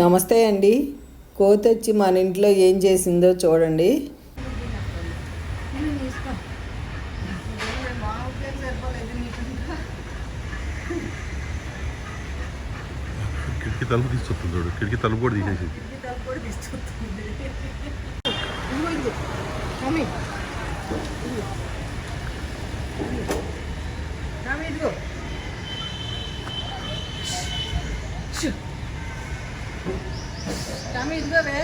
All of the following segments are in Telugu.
నమస్తే అండి. కోతి వచ్చి మన ఇంట్లో ఏం చేసిందో చూడండి. కిటికీ తలుపు తీసుకొస్తుంది చూడు. కిటికీ తలుపు కూడా తీసేసింది ఇదిగోవే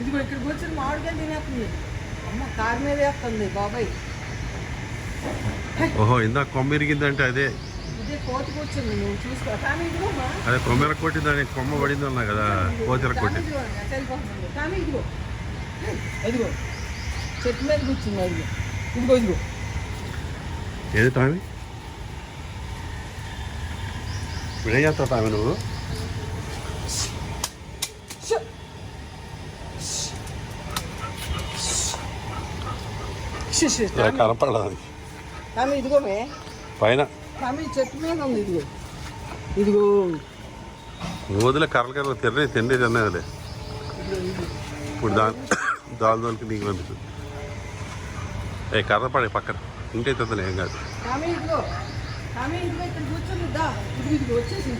ఇదిగో ఇక్కడ కూర్చొని మామిడికాయ తినేస్తుంది. అమ్మ కారు మీద వేస్తుంది బాబాయ్. ఓహో ఇందాక కొమ్మ ఇరిగిందంటే అదే. ఇదే కోతి కూర్చుంది నువ్వు చూసుకో. కానీ ఇదిగో. అదే కొమ్మెర కొట్టిందని కొమ్మ పడింది అన్నా కదా కోతిర టామీ వెళ్ళిపోతుంది. టామీ ఇదిగో. ఇదిగో. చెట్టు మీద కూర్చుంది ఇదిగో. ఇదిగో ఇదిగో. ఏది టామి ఏం చేస్తావు టామి నువ్వు? కనపడదు మే పైన. చెట్టు మీద ఉంది ఇదిగో. ఇదిగో. వదిలే కర్రలు కర్రలు తిన్నే తిన్నే తిన్నదిలే ఇప్పుడు దా దాని దానికి నీకు పంపిస్తుంది ఏ కర్ర పడే పక్కన. ఇంటే తిందలే ఏం కాదు. కూర్చొని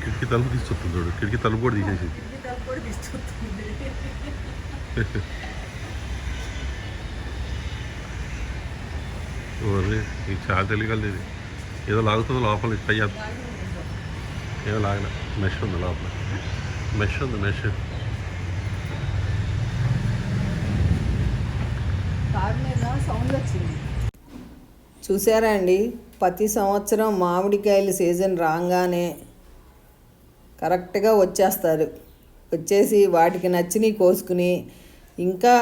కిటికీ తలుపు తీసుకొస్తుంది చూడు. కిటికీ తలుపు కూడా తీసేసి కిటికీ తలుపు కూడా ఓరే ఇది చాలా తెలియగలదు ఇది. ఏదో లాగుతుంది లోపల పై ఏదో లాగలే మెష్ ఉంది లోపల. మెష్ ఉంది మెష్ చూసారా అండి? ప్రతి సంవత్సరం మామిడికాయల సీజన్ రాగానే కరెక్ట్గా వచ్చేస్తారు. వచ్చేసి వాటికి నచ్చినవి కోసుకుని ఇంకా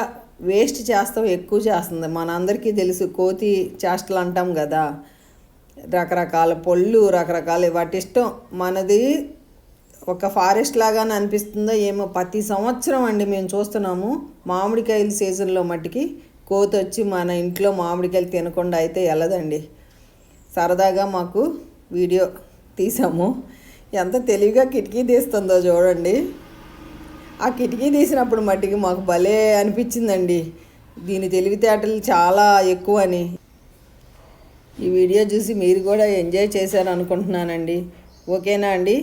వేస్ట్ చేస్తాం ఎక్కువ చేస్తుంది. మనందరికీ తెలుసు కోతి చేష్టలు అంటాం కదా. రకరకాల పళ్ళు రకరకాల వాటి ఇష్టం. మనది ఒక ఫారెస్ట్ లాగానే అనిపిస్తుందో ఏమో. ప్రతి సంవత్సరం అండి మేము చూస్తున్నాము మామిడికాయల సీజన్లో మట్టికి కోతి వచ్చి మన ఇంట్లో మామిడికాయలు తినకుండా అయితే వెళ్ళదండి సరదాగా మాకు వీడియో తీసాము. ఎంత తెలివిగా కిటికీ తీస్తుందో చూడండి. ఆ కిటికీ తీసినప్పుడు మట్టికి మాకు భలే అనిపించిందండి. దీని తెలివితేటలు చాలా ఎక్కువ అని ఈ వీడియో చూసి మీరు కూడా ఎంజాయ్ చేశారు అనుకుంటున్నానండి ఓకేనా అండి?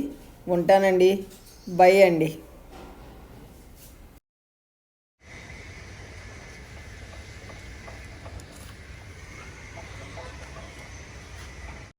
ఉంటానండి. బై అండి.